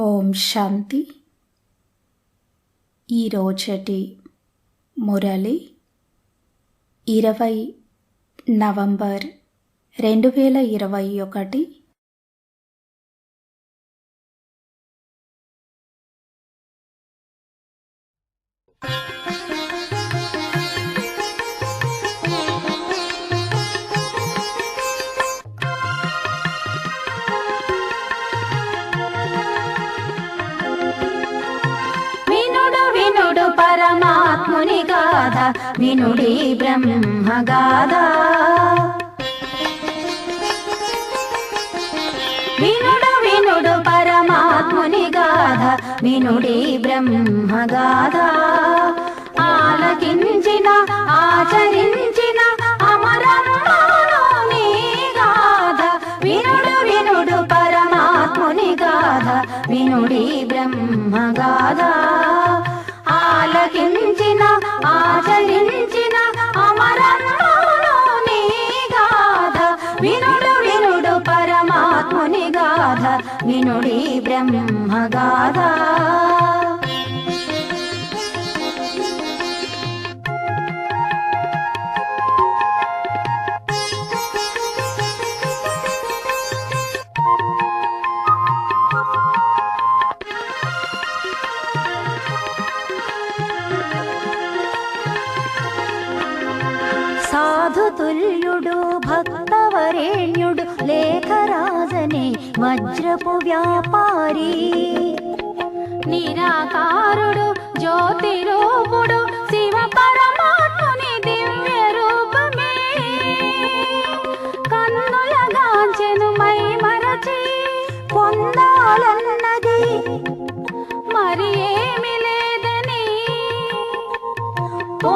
ఓం శాంతి. ఈరోజటి మురళి ఇరవై నవంబర్ రెండు వేల ఇరవై ఒకటి పరమాత్ముని గాథ వినుడి బ్రహ్మ గాథ వినుడు వినుడు పరమాత్ముని గాథ వినుడి బ్రహ్మ ఆలకించిన ఆచరించిన అమరమ్మను గాథ వినుడు వినుడు పరమాత్ముని గాథ వినుడి బ్రహ్మ గాథ గాథ వినుడి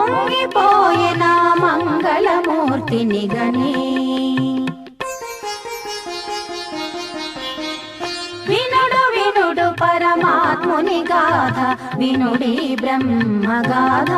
పొంగిపోయిన మంగళమూర్తిని గని. వినుడు వినుడు పరమాత్ముని గాథ వినుడి బ్రహ్మగాథ.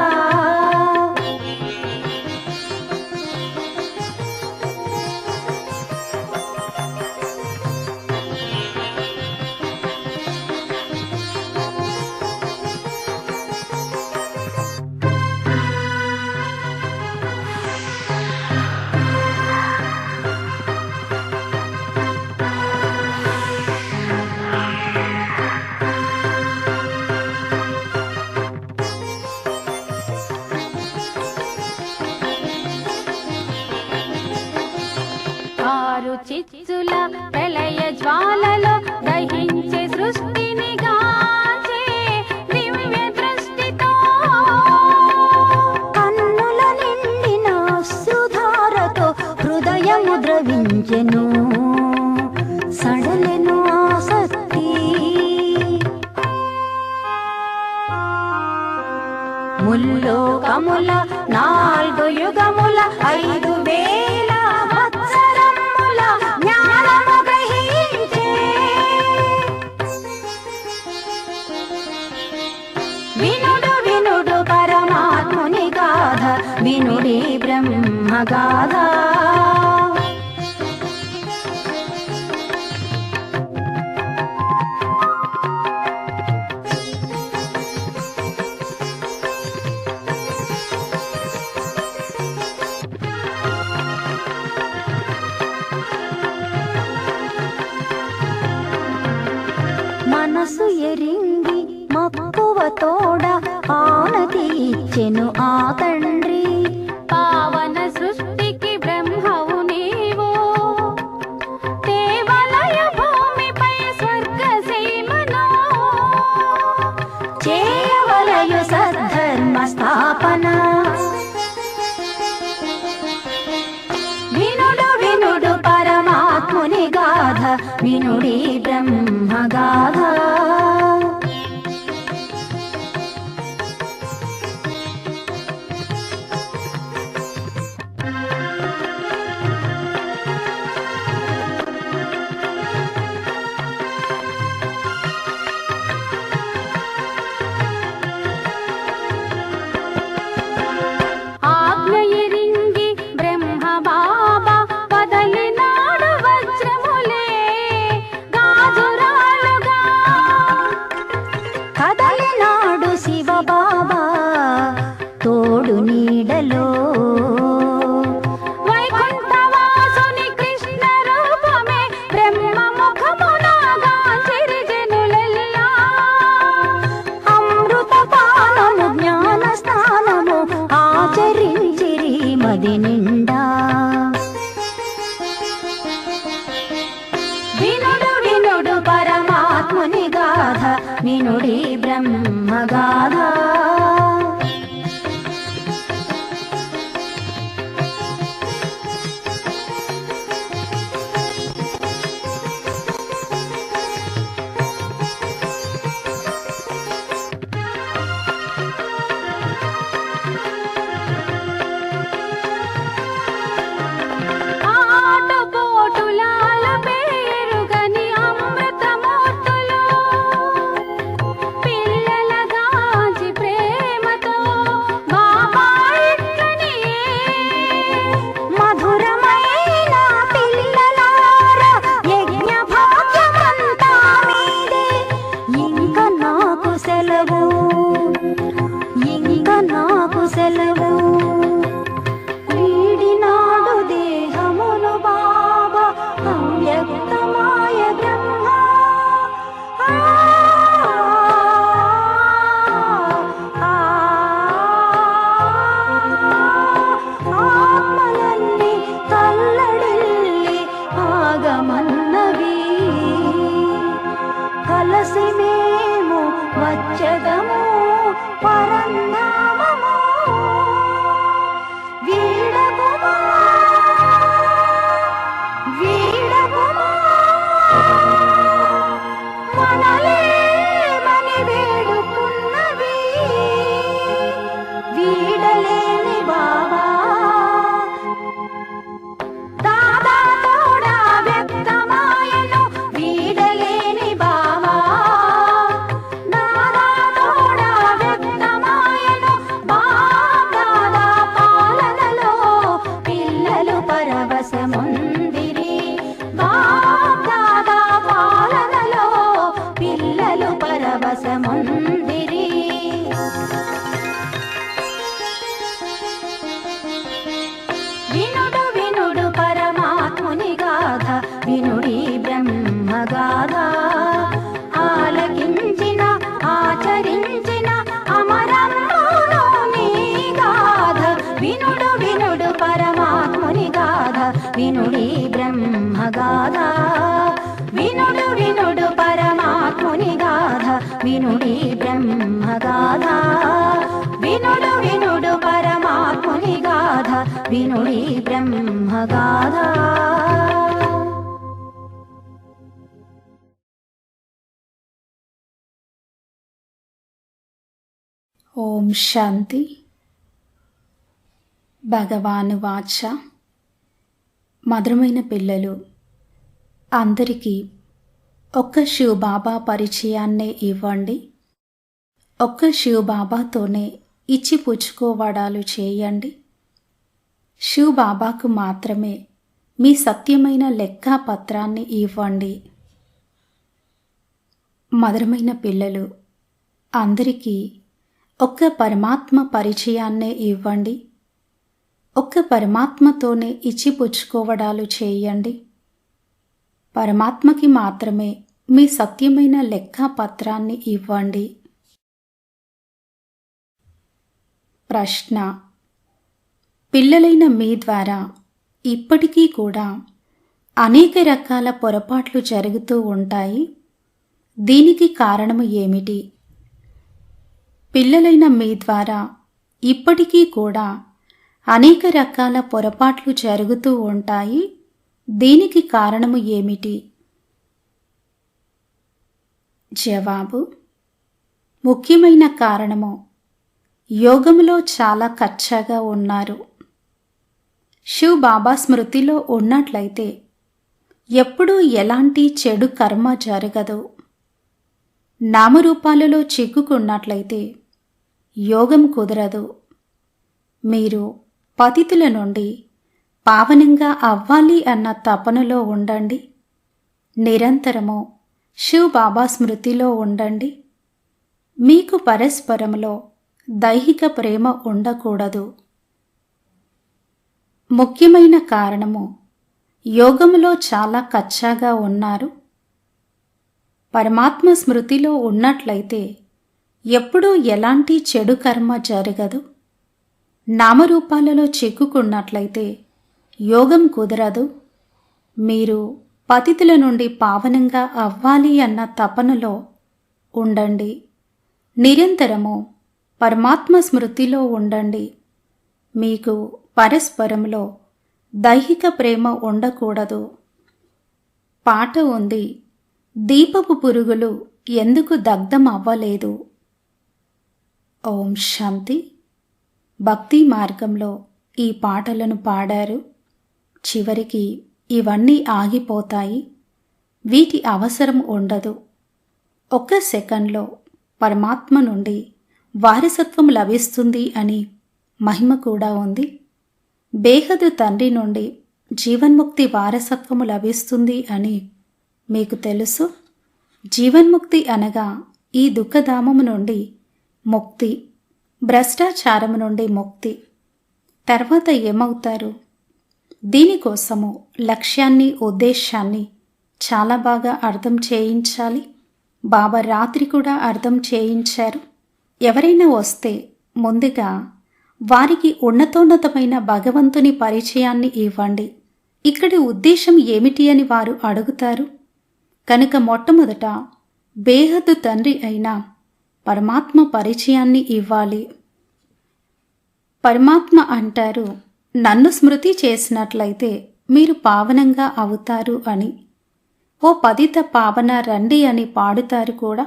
చిచ్చుల వినుడి బ్రహ్మ మనసు ఎరింగి మక్కువ తోడ ఆనతి ఇచ్చెను ఆ గాథ వినుడి Bye. ఓం శాంతి. భగవాను వాచ. మధురమైన పిల్లలు అందరికీ ఒక్క శివబాబా పరిచయాన్నే ఇవ్వండి. ఒక్క శివబాబాతోనే ఇచ్చి పుచ్చుకోవడాలు చేయండి. శివబాబాకు మాత్రమే మీ సత్యమైన లెక్కా పత్రాన్ని ఇవ్వండి. మధురమైన పిల్లలు అందరికీ ఒక్క పరమాత్మ పరిచయాన్నే ఇవ్వండి. ఒక్క పరమాత్మతోనే ఇచ్చిపుచ్చుకోవడాలు చేయండి. పరమాత్మకి మాత్రమే మీ సత్యమైన లెక్కపత్రాన్ని ఇవ్వండి. ప్రశ్న. పిల్లలైన మీ ద్వారా ఇప్పటికీ కూడా అనేక రకాల పొరపాట్లు జరుగుతూ ఉంటాయి. దీనికి కారణము ఏమిటి? పిల్లలైన మీ ద్వారా ఇప్పటికీ కూడా అనేక రకాల పొరపాట్లు జరుగుతూ ఉంటాయి. దీనికి కారణము ఏమిటి? జవాబు. ముఖ్యమైన కారణము. యోగములో చాలా కచ్చాగా ఉన్నారు. శివ్ బాబా స్మృతిలో ఉన్నట్లయితే ఎప్పుడూ ఎలాంటి చెడు కర్మ జరగదు. నామరూపాలలో చిక్కుకున్నట్లయితే యోగం కుదరదు. మీరు పతితుల నుండి పావనంగా అవ్వాలి అన్న తపనలో ఉండండి. నిరంతరము శివ్ బాబా స్మృతిలో ఉండండి. మీకు పరస్పరంలో దైహిక ప్రేమ ఉండకూడదు. ముఖ్యమైన కారణము యోగములో చాలా కచ్చాగా ఉన్నారు. పరమాత్మ స్మృతిలో ఉన్నట్లయితే ఎప్పుడూ ఎలాంటి చెడు కర్మ జరగదు. నామరూపాలలో చిక్కుకున్నట్లయితే యోగం కుదరదు. మీరు పతితుల నుండి పావనంగా అవ్వాలి అన్న తపనలో ఉండండి. నిరంతరము పరమాత్మ స్మృతిలో ఉండండి. మీకు పరస్పరంలో దైహిక ప్రేమ ఉండకూడదు. పాట ఉంది దీపపు పురుగులు ఎందుకు దగ్ధం అవ్వలేదు ఓం శాంతి. భక్తి మార్గంలో ఈ పాటలను పాడారు. చివరికి ఇవన్నీ ఆగిపోతాయి. వీటి అవసరం ఉండదు. ఒక్క సెకండ్లో పరమాత్మ నుండి వారసత్వం లభిస్తుంది అని మహిమ కూడా ఉంది. బేహదు తండ్రి నుండి జీవన్ముక్తి వారసత్వము లభిస్తుంది అని మీకు తెలుసు. జీవన్ముక్తి అనగా ఈ దుఃఖధామము నుండి ముక్తి. భ్రష్టాచారము నుండి ముక్తి. తర్వాత ఏమవుతారు? దీనికోసము లక్ష్యాన్ని ఉద్దేశాన్ని చాలా బాగా అర్థం చేయించాలి. బాబా రాత్రి కూడా అర్థం చేయించారు. ఎవరైనా వస్తే ముందుగా వారికి ఉన్నతోన్నతమైన భగవంతుని పరిచయాన్ని ఇవ్వండి. ఇక్కడి ఉద్దేశం ఏమిటి అని వారు అడుగుతారు. కనుక మొట్టమొదట బేహద్దు తండ్రి అయిన పరమాత్మ పరిచయాన్ని ఇవ్వాలి. పరమాత్మ అంటారు నన్ను స్మృతి చేసినట్లయితే మీరు పావనంగా అవుతారు అని. ఓ పదిత పావన రండి అని పాడుతారు కూడా.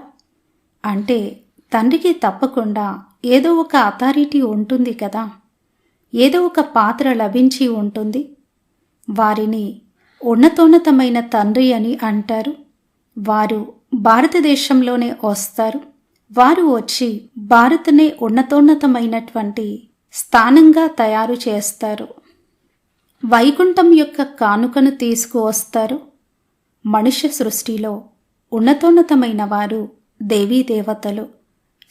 అంటే తండ్రికి తప్పకుండా ఏదో ఒక అథారిటీ ఉంటుంది కదా. ఏదో ఒక పాత్ర లభించి ఉంటుంది. వారిని ఉన్నతోన్నతమైన తండ్రి అని అంటారు. వారు భారతదేశంలోనే వస్తారు. వారు వచ్చి భారత్నే ఉన్నతోన్నతమైనటువంటి స్థానంగా తయారు చేస్తారు. వైకుంఠం యొక్క కానుకను తీసుకువస్తారు. మనుష్య సృష్టిలో ఉన్నతోన్నతమైన వారు దేవీ దేవతలు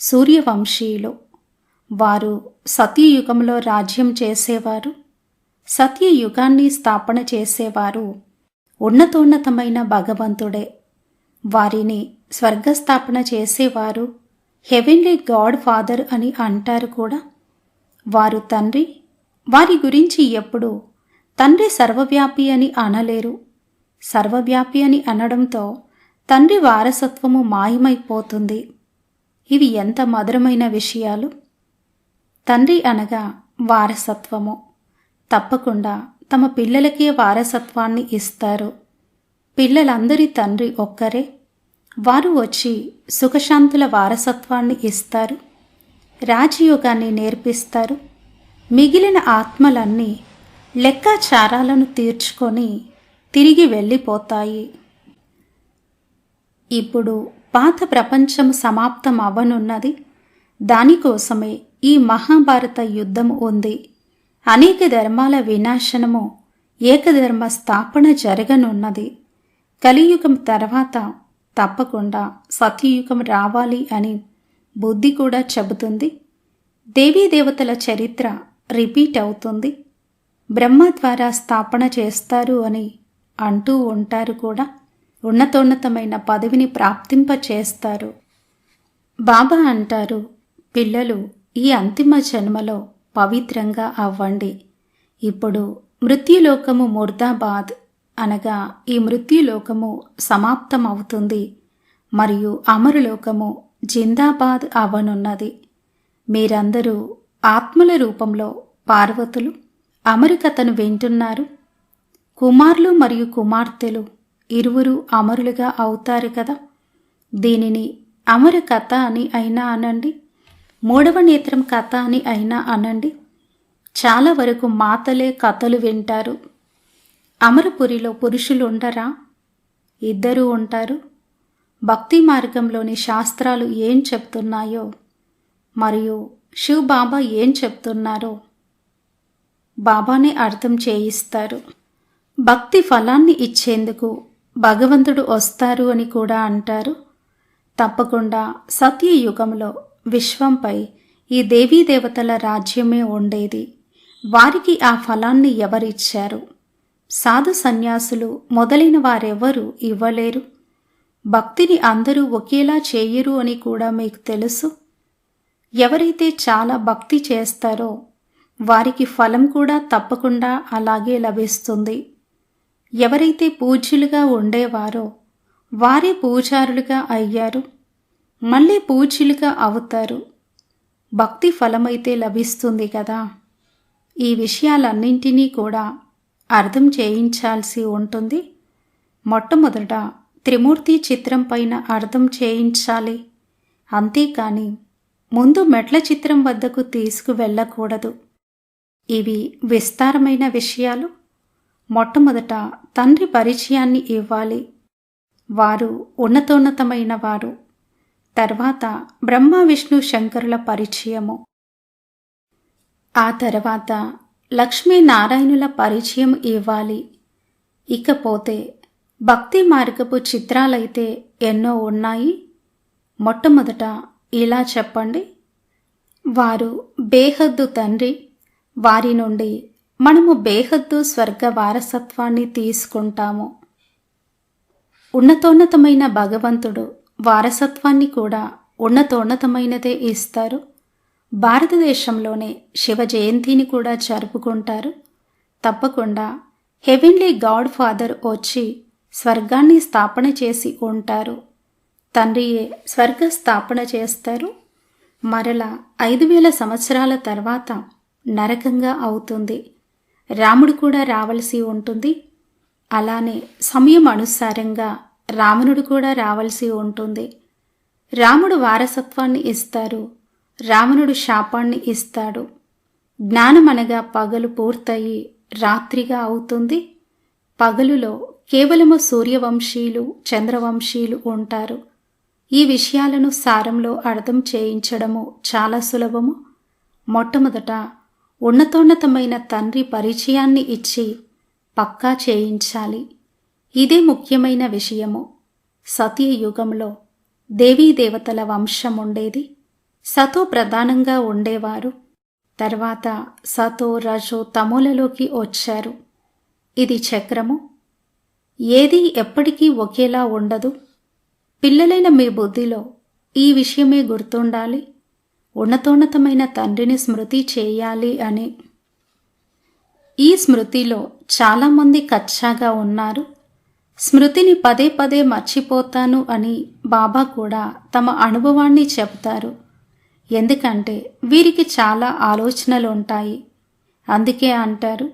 సూర్యవంశీయులు. వారు సత్యయుగంలో రాజ్యం చేసేవారు. సత్యయుగాన్ని స్థాపన చేసేవారు ఉన్నతోన్నతమైన భగవంతుడే. వారిని స్వర్గస్థాపన చేసేవారు హెవెన్లీ గాడ్ ఫాదర్ అని అంటారు కూడా. వారు తండ్రి వారి గురించి ఎప్పుడు తండ్రి సర్వవ్యాపి అని అనలేరు. సర్వవ్యాపి అని అనడంతో తండ్రి వారసత్వము మాయమైపోతుంది. ఇవి ఎంత మధురమైన విషయాలు. తండ్రి అనగా వారసత్వము. తప్పకుండా తమ పిల్లలకే వారసత్వాన్ని ఇస్తారు. పిల్లలందరి తండ్రి ఒక్కరే. వారు వచ్చి సుఖశాంతుల వారసత్వాన్ని ఇస్తారు రాజయోగాన్ని నేర్పిస్తారు. మిగిలిన ఆత్మలన్నీ లెక్కాచారాలను తీర్చుకొని తిరిగి వెళ్ళిపోతాయి. ఇప్పుడు పాత ప్రపంచం సమాప్తం అవ్వనున్నది దానికోసమే ఈ మహాభారత యుద్ధం ఉంది. అనేక ధర్మాల వినాశనము ఏకధర్మ స్థాపన జరగనున్నది. కలియుగం తర్వాత తప్పకుండా సత్యయుగం రావాలి అని బుద్ధి కూడా చెబుతుంది. దేవతల చరిత్ర రిపీట్ అవుతుంది. బ్రహ్మ ద్వారా స్థాపన చేస్తారు అని అంటూ ఉంటారు కూడా. ఉన్నతోన్నతమైన పదవిని ప్రాప్తింప చేస్తారు. బాబా అంటారు పిల్లలు ఈ అంతిమ జన్మలో పవిత్రంగా అవ్వండి. ఇప్పుడు మృత్యులోకము ముర్దాబాద్ అనగా ఈ మృత్యులోకము సమాప్తం అవుతుంది మరియు అమరులోకము జిందాబాద్ అవ్వనున్నది మీరందరూ ఆత్మల రూపంలో పార్వతులు అమరికతను వింటున్నారు. కుమారులు మరియు కుమార్తెలు ఇరువురు అమరులుగా అవుతారు కదా? దీనిని అమర కథ అని అయినా అనండి మూడవ నేత్రం కథ అని అయినా అనండి. చాలా వరకు మాతలే కథలు వింటారు. అమరపురిలో పురుషులు ఉండరా? ఇద్దరూ ఉంటారు. భక్తి మార్గంలోని శాస్త్రాలు ఏం చెప్తున్నాయో? మరియు శివ్ బాబా ఏం చెప్తున్నారో? బాబానే అర్థం చేయిస్తారు. భక్తి ఫలాన్ని ఇచ్చేందుకు భగవంతుడు వస్తారు అని కూడా అంటారు. తప్పకుండా సత్యయుగంలో విశ్వంపై ఈ దేవీ దేవతల రాజ్యమే ఉండేది. వారికి ఆ ఫలాన్ని ఎవరిచ్చారు? సాధు సన్యాసులు మొదలైన వారెవ్వరూ ఇవ్వలేరు. భక్తిని అందరూ ఒకేలా చేయరు అని కూడా మీకు తెలుసు. ఎవరైతే చాలా భక్తి చేస్తారో వారికి ఫలం కూడా తప్పకుండా అలాగే లభిస్తుంది. ఎవరైతే పూజ్యులుగా ఉండేవారో వారే పూజారులుగా అయ్యారు. మళ్ళీ పూజ్యులుగా అవుతారు. భక్తి ఫలమైతే లభిస్తుంది కదా. ఈ విషయాలన్నింటినీ కూడా అర్థం చేయించాల్సి ఉంటుంది. మొట్టమొదట త్రిమూర్తి చిత్రం పైన అర్థం చేయించాలి. అంతేకాని ముందు మెట్ల చిత్రం వద్దకు తీసుకువెళ్ళకూడదు. ఇవి విస్తారమైన విషయాలు. మొట్టమొదట తండ్రి పరిచయాన్ని ఇవ్వాలి. వారు ఉన్నతోన్నతమైన వారు. తర్వాత బ్రహ్మ విష్ణు శంకరుల పరిచయము. ఆ తర్వాత లక్ష్మీనారాయణుల పరిచయం ఇవ్వాలి. ఇకపోతే భక్తి మార్గపు చిత్రాలైతే ఎన్నో ఉన్నాయి. మొట్టమొదట ఇలా చెప్పండి. వారు బేహద్దు తండ్రి. వారి నుండి మనము బేహద్దు స్వర్గ వారసత్వాన్ని తీసుకుంటాము. ఉన్నతోన్నతమైన భగవంతుడు వారసత్వాన్ని కూడా ఉన్నతోన్నతమైనదే ఇస్తారు. భారతదేశంలోనే శివ జయంతిని కూడా జరుపుకుంటారు. తప్పకుండా హెవెన్లీ గాడ్ ఫాదర్ వచ్చి స్వర్గాన్ని స్థాపన చేసి ఉంటారు. తండ్రియే స్వర్గ స్థాపన చేస్తారు. మరల ఐదు వేల సంవత్సరాల తర్వాత నరకంగా అవుతుంది. రాముడు కూడా రావలసి ఉంటుంది. అలానే సమయం అనుసారంగా రావణుడు కూడా రావలసి ఉంటుంది. రాముడు వారసత్వాన్ని ఇస్తారు. రావణుడు శాపాన్ని ఇస్తాడు. జ్ఞానం అనగా పగలు పూర్తయి రాత్రిగా అవుతుంది. పగలులో కేవలము సూర్యవంశీయులు చంద్రవంశీయులు ఉంటారు. ఈ విషయాలను సారంలో అర్థం చేయించడము చాలా సులభము. మొట్టమొదట ఉన్నతోన్నతమైన తండ్రి పరిచయాన్ని ఇచ్చి పక్కా చేయించాలి. ఇదే ముఖ్యమైన విషయము. సత్యయుగంలో దేవీదేవతల వంశం ఉండేది. సతో ప్రధానంగా ఉండేవారు. తర్వాత సతో రజో తమోలలోకి వచ్చారు. ఇది చక్రము. ఏది ఎప్పటికీ ఒకేలా ఉండదు. పిల్లలైన మీ బుద్ధిలో ఈ విషయమే గుర్తుండాలి. ఉన్నతోన్నతమైన తండ్రిని స్మృతి చేయాలి అని. ఈ స్మృతిలో చాలామంది కచ్చాగా ఉన్నారు. స్మృతిని పదే పదే మర్చిపోతాను అని బాబా కూడా తమ అనుభవాన్ని చెప్తారు ఎందుకంటే వీరికి చాలా ఆలోచనలు ఉంటాయి అందుకే అంటారు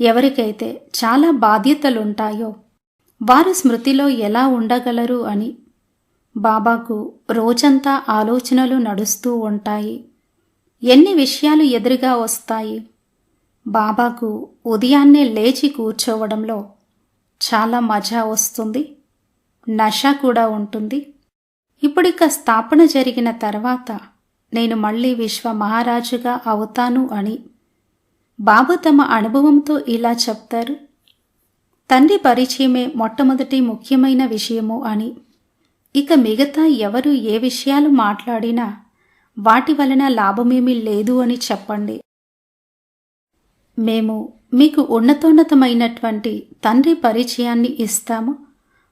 ఎవరికైతే చాలా బాధ్యతలుంటాయో వారు స్మృతిలో ఎలా ఉండగలరు అని. బాబాకు రోజంతా ఆలోచనలు నడుస్తూ ఉంటాయి. ఎన్ని విషయాలు ఎదురుగా వస్తాయి. బాబాకు ఉదయాన్నే లేచి కూర్చోవడంలో చాలా మజా వస్తుంది నష కూడా ఉంటుంది. ఇప్పుడిక స్థాపన జరిగిన తర్వాత నేను మళ్ళీ విశ్వ మహారాజుగా అవుతాను అని బాబు తమ అనుభవంతో ఇలా చెప్తారు. తండ్రి పరిచయమే మొట్టమొదటి ముఖ్యమైన విషయము అని. ఇక మిగతా ఎవరు ఏ విషయాలు మాట్లాడినా వాటి వలన లాభమేమీ లేదు అని చెప్పండి. మేము మీకు ఉన్నతోన్నతమైనటువంటి తండ్రి పరిచయాన్ని ఇస్తాము.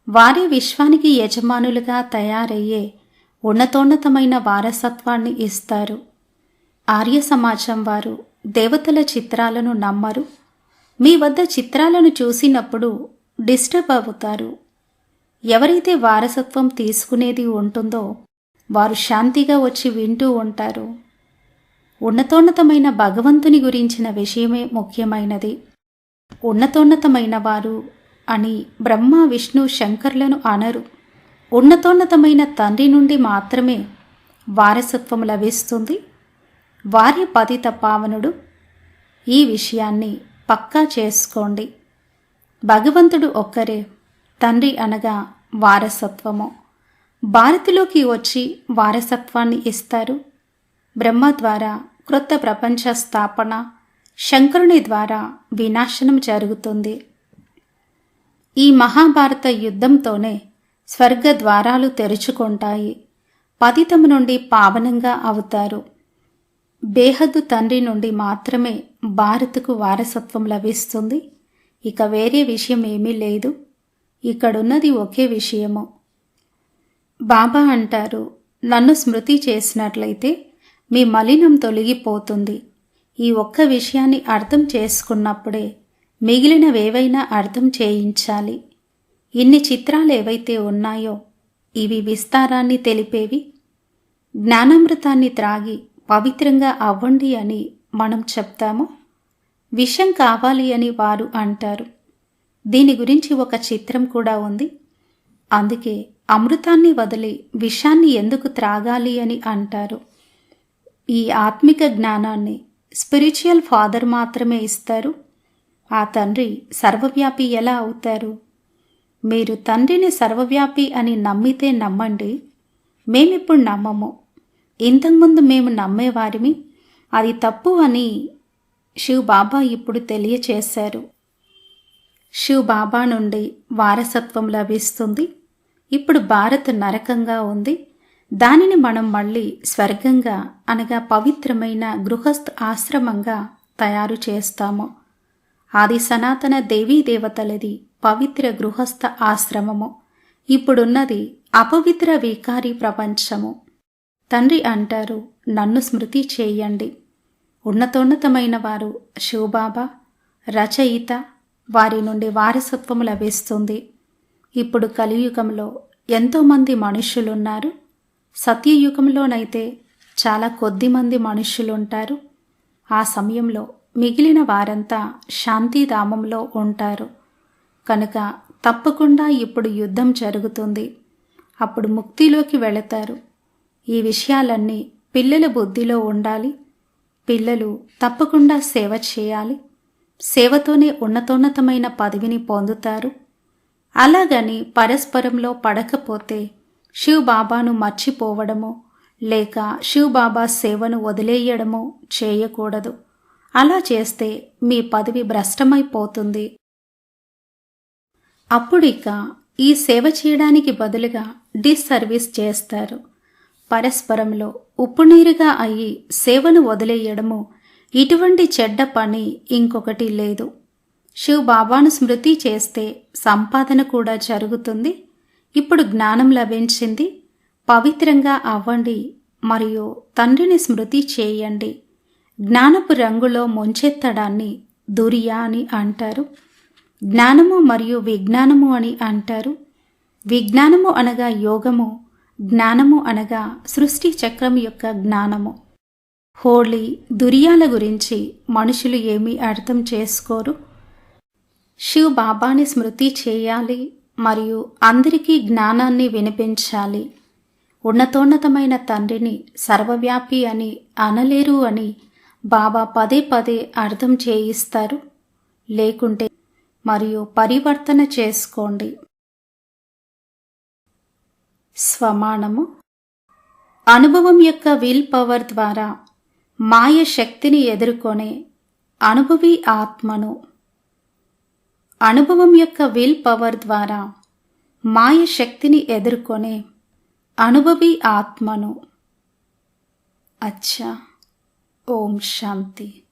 వారే విశ్వానికి యజమానులుగా తయారయ్యే ఉన్నతోన్నతమైన వారసత్వాన్ని ఇస్తారు. ఆర్య సమాజం వారు దేవతల చిత్రాలను నమ్మరు. మీ వద్ద చిత్రాలను చూసినప్పుడు డిస్టర్బ్ అవుతారు. ఎవరైతే వారసత్వం తీసుకునేది ఉంటుందో వారు శాంతిగా వచ్చి వింటూ ఉంటారు. ఉన్నతోన్నతమైన భగవంతుని గురించిన విషయమే ముఖ్యమైనది. ఉన్నతోన్నతమైన వారు అని బ్రహ్మ విష్ణు శంకర్లను అనరు. ఉన్నతోన్నతమైన తండ్రి నుండి మాత్రమే వారసత్వం లభిస్తుంది. వారి పతిత పావనుడు ఈ విషయాన్ని పక్కా చేసుకోండి. భగవంతుడు ఒక్కరే తండ్రి అనగా వారసత్వము. భారతిలోకి వచ్చి వారసత్వాన్ని ఇస్తారు. బ్రహ్మ ద్వారా క్రొత్త ప్రపంచ స్థాపన శంకరుని ద్వారా వినాశనం జరుగుతుంది. ఈ మహాభారత యుద్ధంతోనే స్వర్గ ద్వారాలు తెరుచుకుంటాయి. పతితము నుండి పావనంగా అవుతారు. బేహద్దు తండ్రి నుండి మాత్రమే భారత్కు వారసత్వం లభిస్తుంది. ఇక వేరే విషయం ఏమీ లేదు. ఇక్కడున్నది ఒకే విషయము. బాబా అంటారు నన్ను స్మృతి చేసినట్లయితే మీ మలినం తొలగిపోతుంది. ఈ ఒక్క విషయాన్ని అర్థం చేసుకున్నప్పుడే మిగిలినవేవైనా అర్థం చేయించాలి. ఇన్ని చిత్రాలు ఏవైతే ఉన్నాయో ఇవి విస్తారాన్ని తెలిపేవి. జ్ఞానామృతాన్ని త్రాగి పవిత్రంగా అవ్వండి అని మనం చెప్తాము? విషం కావాలి అని వారు అంటారు. దీని గురించి ఒక చిత్రం కూడా ఉంది. అందుకే అమృతాన్ని వదిలి విషాన్ని ఎందుకు త్రాగాలి అని అంటారు. ఈ ఆత్మిక జ్ఞానాన్ని స్పిరిచువల్ ఫాదర్ మాత్రమే ఇస్తారు. ఆ తండ్రి సర్వవ్యాపి ఎలా అవుతారు? మీరు తండ్రిని సర్వవ్యాపి అని నమ్మితే నమ్మండి మేమిప్పుడు నమ్మము. ఇంతకుముందు మేము నమ్మేవారిమి అది తప్పు అని శివ్ బాబా ఇప్పుడు తెలియచేశారు. శివ్ బాబా నుండి వారసత్వం లభిస్తుంది. ఇప్పుడు భారత్ నరకంగా ఉంది. దానిని మనం మళ్ళీ స్వర్గంగా అనగా పవిత్రమైన గృహస్థ ఆశ్రమంగా తయారు చేస్తాము. ఆది సనాతన దేవీ దేవతలది పవిత్ర గృహస్థ ఆశ్రమము. ఇప్పుడున్నది అపవిత్ర వికారి ప్రపంచము. తండ్రి అంటారు నన్ను స్మృతి చేయండి. ఉన్నతోన్నతమైన వారు శివబాబా రచయిత వారి నుండి వారసత్వము లభిస్తుంది. ఇప్పుడు కలియుగంలో ఎంతోమంది మనుషులున్నారు సత్యయుగంలోనైతే చాలా కొద్ది మంది మనుష్యులుంటారు. ఆ సమయంలో మిగిలిన వారంతా శాంతిధామంలో ఉంటారు. కనుక తప్పకుండా ఇప్పుడు యుద్ధం జరుగుతుంది. అప్పుడు ముక్తిలోకి వెళతారు. ఈ విషయాలన్నీ పిల్లల బుద్ధిలో ఉండాలి. పిల్లలు తప్పకుండా సేవ చేయాలి. సేవతోనే ఉన్నతోన్నతమైన పదవిని పొందుతారు. అలాగని పరస్పరంలో పడకపోతే శివ్ బాబాను లేక శివ్ బాబా సేవను వదిలేయడమో చేయకూడదు. అలా చేస్తే మీ పదవి భ్రష్టమైపోతుంది. అప్పుడిక ఈ సేవ చేయడానికి బదులుగా డిస్సర్వీస్ చేస్తారు. పరస్పరంలో ఉప్పునీరుగా అయి సేవను వదిలేయడము ఇటువంటి చెడ్డ పని ఇంకొకటి లేదు. శివ్ బాబాను స్మృతి చేస్తే సంపాదన కూడా జరుగుతుంది. ఇప్పుడు జ్ఞానం లభించింది. పవిత్రంగా అవ్వండి మరియు తండ్రిని స్మృతి చేయండి. జ్ఞానపు రంగులో ముంచెత్తడాన్ని దురియా అని అంటారు. జ్ఞానము మరియు విజ్ఞానము అని అంటారు. విజ్ఞానము అనగా యోగము జ్ఞానము అనగా సృష్టి చక్రం యొక్క జ్ఞానము. హోళీ దుర్యాల గురించి మనుషులు ఏమీ అర్థం చేసుకోరు. శివ్ బాబాని స్మృతి చేయాలి మరియు అందరికీ జ్ఞానాన్ని వినిపించాలి. ఉన్నతోన్నతమైన తండ్రిని సర్వవ్యాపి అని అనలేరు అని బాబా పదే పదే అర్థం చేయిస్తారు. లేకుంటే మరియు పరివర్తన చేసుకోండి. స్వమానము. అనుభవం యొక్క విల్ పవర్ ద్వారా మాయ శక్తిని ఎదుర్కొనే అనుభవి ఆత్మను. అనుభవం యొక్క విల్ పవర్ ద్వారా మాయ శక్తిని ఎదుర్కొనే అనుభవి ఆత్మను. అచ్చా. ఓం శాంతి.